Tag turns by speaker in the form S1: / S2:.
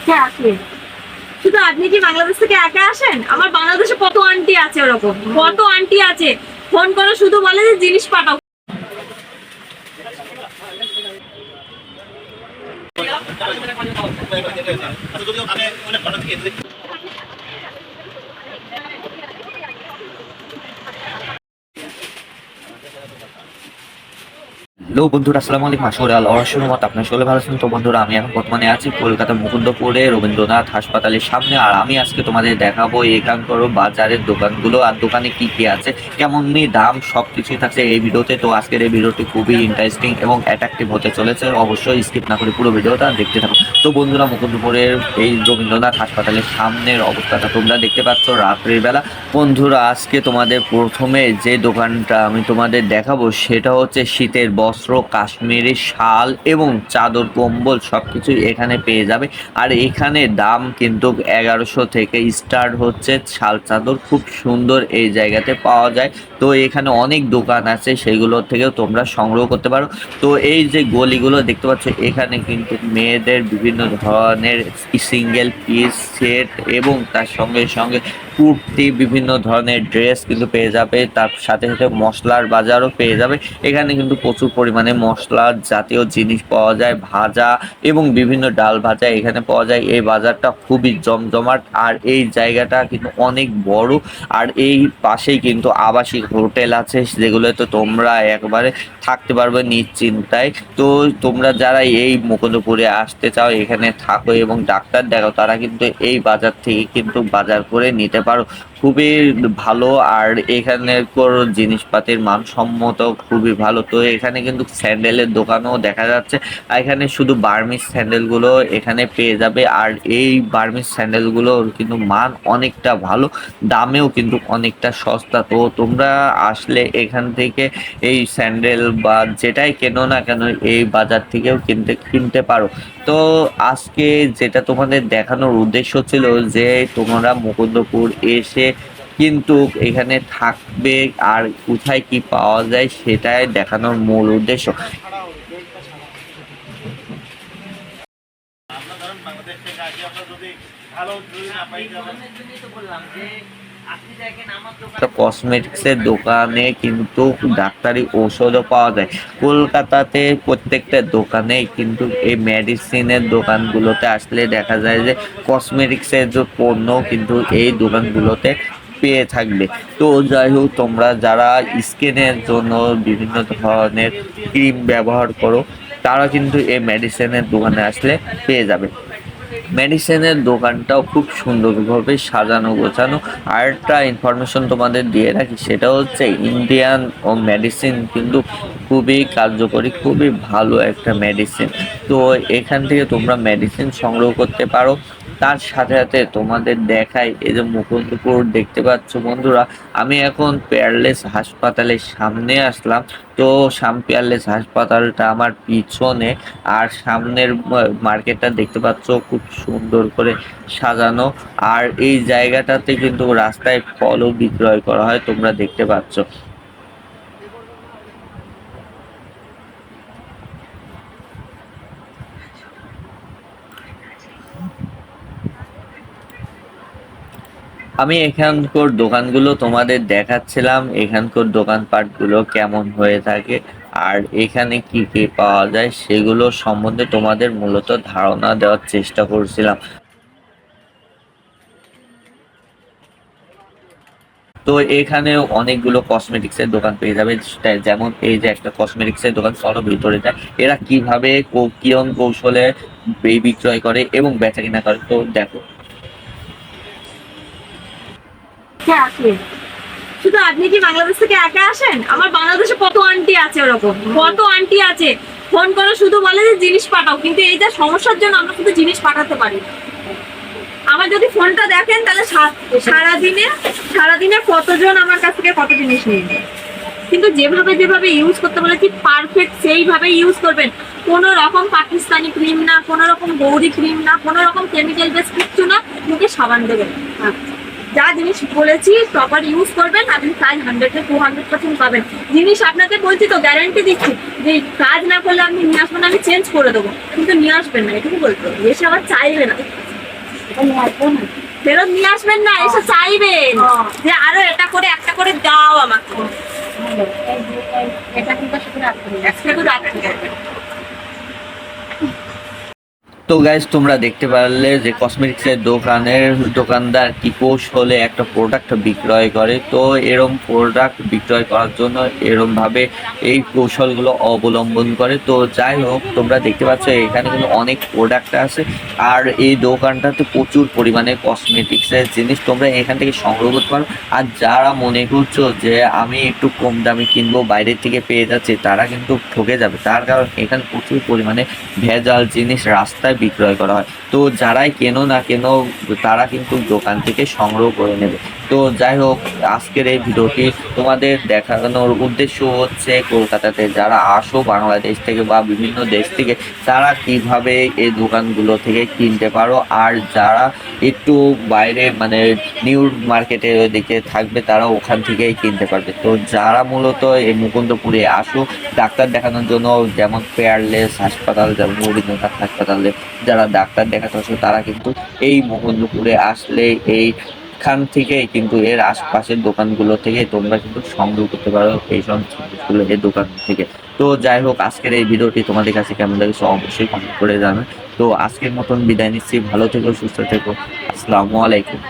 S1: হ্যাঁ আসে শুধু আপনি কি বাংলাদেশ থেকে একা আসেন? আমার বাংলাদেশে কত আন্টি আছে ওরকম? কত আন্টি আছে? ফোন করে শুধু বলে যে জিনিস পাঠাও।
S2: হ্যালো বন্ধুরা, আসসালামু আলাইকুম। আসলে আল্লাহ রহমত আপনার সকলে ভালো আছেন। তো বন্ধুরা, আমি এখন বর্তমানে আছি কলকাতার মুকুন্দপুরে, রবীন্দ্রনাথ হাসপাতালের সামনে। আর আমি আজকে তোমাদের দেখাবো এখানকার বাজারের দোকানগুলো আর দোকানে কি কি আছে, কেমন নি দাম সব কিছুই থাকছে এই ভিডিওতে। তো আজকের এই ভিডিওটি খুবই ইন্টারেস্টিং এবং অ্যাট্রাকটিভ হতে চলেছে। অবশ্যই স্কিপ না করে পুরো ভিডিওটা দেখতে থাকো। তো বন্ধুরা, মুকুন্দপুরের এই রবীন্দ্রনাথ হাসপাতালের সামনের অবস্থাটা তোমরা দেখতে পাচ্ছ রাত্রির বেলা। বন্ধুরা, আজকে তোমাদের প্রথমে যে দোকানটা আমি তোমাদের দেখাবো, সেটা হচ্ছে শীতের বস্ত্র। কাশ্মীরি শাল এবং চাদর, কম্বল সব কিছুই এখানে পেয়ে যাবে। আর এখানে দাম কিন্তু এগারোশো থেকে স্টার্ট হচ্ছে। শাল, চাদর খুব সুন্দর এই জায়গাতে পাওয়া যায়। তো এখানে অনেক দোকান আছে সেগুলোর থেকেও তোমরা সংগ্রহ করতে পারো। তো এই যে গলিগুলো দেখতে পাচ্ছ, এখানে কিন্তু মেয়েদের বিভিন্ন ধরনের সিঙ্গেল পিস সেট এবং তার সঙ্গে সঙ্গে কুর্তি, বিভিন্ন ধরনের ড্রেস কিন্তু পেয়ে যাবে। তার সাথে সাথে মশলার বাজারও পেয়ে যাবে। এখানে কিন্তু প্রচুর পরিমাণে মশলার জাতীয় জিনিস পাওয়া যায়, ভাজা এবং বিভিন্ন ডাল ভাজা এখানে পাওয়া যায়। এই বাজারটা খুবই জমজমাট আর এই জায়গাটা কিন্তু অনেক বড়। আর এই পাশেই কিন্তু আবাসিক হোটেল আছে যেগুলোতে তোমরা একবারে থাকতে পারবে নিশ্চিন্তায়। তো তোমরা যারা এই মুকুন্দপুরে আসতে চাও, এখানে থাকো এবং ডাক্তার দেখো তারা কিন্তু এই বাজার থেকে কিন্তু বাজার করে নিতে খুবই ভালো আর এখানের জিনিসপাতির মানসম্মত খুবই ভালো। তো এখানে কিন্তু স্যান্ডেলের দোকানও দেখা যাচ্ছে। আর এখানে শুধু বার্মিস স্যান্ডেলগুলো এখানে পেয়ে যাবে। আর এই বার্মিস স্যান্ডেলগুলোর কিন্তু মান অনেকটা ভালো, দামেও কিন্তু অনেকটা সস্তা। তো তোমরা আসলে এখান থেকে এই স্যান্ডেল বা যেটাই কেনো না কেন এই বাজার থেকেও কিনতে কিনতে পারো। তো আজকে যেটা তোমাদের দেখানোর উদ্দেশ্য ছিল যে তোমরা মুকুন্দপুর এসে কিন্তু এখানে থাকবে আর কোথায় কি পাওয়া যায় সেটাই দেখানোর মূল উদ্দেশ্য। কসমেটিক্সের দোকানে কিন্তু ডাক্তারি ঔষধও পাওয়া যায়। কলকাতাতে প্রত্যেকটা দোকানে কিন্তু এই মেডিসিনের দোকানগুলোতে আসলে দেখা যায় যে কসমেটিক্সের যে পণ্য কিন্তু এই দোকানগুলোতে পেয়ে থাকবে। তো যাই হোক, তোমরা যারা স্কিনের জন্য বিভিন্ন ধরনের ক্রিম ব্যবহার করো, তারা কিন্তু এই মেডিসিনের দোকানে আসলে পেয়ে যাবে। মেডিসিনের দোকানটাও খুব সুন্দরভাবে সাজানো, গোছানো। আর একটা ইনফরমেশন তোমাদের দিয়ে রাখি, সেটা হচ্ছে ইন্ডিয়ান ও মেডিসিন কিন্তু খুবই কার্যকরী, খুবই ভালো একটা মেডিসিন তো এখান থেকে তোমরা মেডিসিন সংগ্রহ করতে পারো। তার সাথে সাথে তোমাদের দেখাই এই যে মুকুন্দপুর দেখতে পাচ্ছ বন্ধুরা। আমি এখন পেয়ারলেস হাসপাতালের সামনে আসলাম। তো সাম পেয়ারলেস হাসপাতালটা আমার পিছনে আর সামনের মার্কেটটা দেখতে পাচ্ছ খুব সুন্দর করে সাজানো। আর এই জায়গাটাতে কিন্তু রাস্তায় ফলও বিক্রয় করা হয়, তোমরা দেখতে পাচ্ছ। আমি এখানকার দোকানগুলো তোমাদের দেখাচ্ছিলাম। এখানকার দোকানপাটগুলো কেমন হয়ে থাকে আর এখানে কি কি পাওয়া যায় সেগুলো সম্বন্ধে তোমাদের মূলত ধারণা দেওয়ার চেষ্টা করছিলাম। তো এখানে অনেকগুলো কসমেটিক্সের দোকান পেয়ে যাবে। যেমন এই যে একটা কসমেটিক্সের দোকান, চলো ভিতরে যায় এরা কীভাবে কিয়ন কৌশলে বিক্রয় করে এবং বেচা কিনা করে? তো দেখো
S1: হ্যাঁ আসে। শুধু আপনি কি বাংলাদেশ থেকে একা আসেন? আমার বাংলাদেশে কত আন্টি আছে ওরকম? কত আন্টি আছে? ফোন করে শুধু বলে যে জিনিস পাঠাও, কিন্তু এইটা সমস্যার জন্য আমরা শুধু জিনিস পাঠাতে পারি। আমার যদি ফোনটা দেখেন, তাহলে সারাদিনে সারাদিনে কতজন আমার কাছ থেকে কত জিনিস নিয়ে কিন্তু যেভাবে যেভাবে ইউজ করতে বলেছি পারফেক্ট সেইভাবে ইউজ করবেন। কোনো রকম পাকিস্তানি ক্রিম না, কোনো রকম গৌরি ক্রিম না, কোনো রকম কেমিক্যাল বেস কিচ্ছু না, মুখে সাবান দেবেন। যা জিনিস বলেছি প্রপার ইউজ করবেন আপনি কাজ হান্ড্রেড টু হান্ড্রেড পার্সেন্ট পাবেন জিনিস আপনাকে বলছি তো গ্যারান্টি দিচ্ছি যে কাজ না করলে আপনি নিয়ে আসবেন আমি চেঞ্জ করে দেবো কিন্তু নিয়ে আসবেন না এটুকু বলতে। এসে আবার চাইবে না ফেরত নিয়ে আসবেন না এসে চাইবেন
S3: হ্যাঁ।
S1: যে আরও এটা করে একটা করে দাও আমাকে
S3: এটা কিন্তু হবে।
S1: শুধু রাখতে হবে।
S2: তো গাইজ তোমরা দেখতে পারলে যে কসমেটিক্সের দোকানের দোকানদার কি কৌশলে একটা প্রোডাক্ট বিক্রয় করে। তো এরম প্রোডাক্ট বিক্রয় করার জন্য এরম ভাবে এই কৌশলগুলো অবলম্বন করে। তো যাই হোক, তোমরা দেখতে পাচ্ছ এখানে কিন্তু অনেক প্রোডাক্ট আছে। আর এই দোকানটাতে প্রচুর পরিমাণে কসমেটিক্সের জিনিস তোমরা এখান থেকে সংগ্রহ করতে পারো। আর যারা মনে করছ যে আমি একটু কম দামে কিনবো, বাইরের থেকে পেয়ে যাচ্ছি, তারা কিন্তু ঠকে যাবে। তার কারণ এখানে প্রচুর পরিমাণে ভেজাল জিনিস রাস্তায় বিক্রয় করা হয়। তো যারাই কেনো না কেন, তারা কিন্তু দোকান থেকে সংগ্রহ করে নেবে। তো যাই হোক, আজকের এই ভিডিওটি তোমাদের দেখানোর উদ্দেশ্য হচ্ছে কলকাতাতে যারা আসো বাংলাদেশ থেকে বা বিভিন্ন দেশ থেকে, তারা কীভাবে এই দোকানগুলো থেকে কিনতে পারো। আর যারা একটু বাইরে মানে নিউ মার্কেটের ওদিকে থাকবে, তারা ওখান থেকেই কিনতে পারবে। তো যারা মূলত এই মুকুন্দপুরে আসো, ডাক্তার দেখানোর জন্য যেমন পেয়ারলেস হাসপাতাল, যেমন রবীন্দ্রনাথ হাসপাতালে যারা ডাক্তার দেখাতে আসবে তারা কিন্তু এই মোহনপুরে আসলে এই খান থেকেই কিন্তু এর আশপাশের দোকানগুলো থেকে তোমরা কিন্তু সংগ্রহ করতে পারো এই সব জিনিসগুলো এই দোকান থেকে। তো যাই হোক, আজকের এই ভিডিওটি তোমাদের কাছে কেমন লাগছে অবশ্যই কমেন্ট করে জানো তো আজকের মতন বিদায় নিচ্ছি, ভালো থেকো, সুস্থ থেকো। আসসালামু আলাইকুম।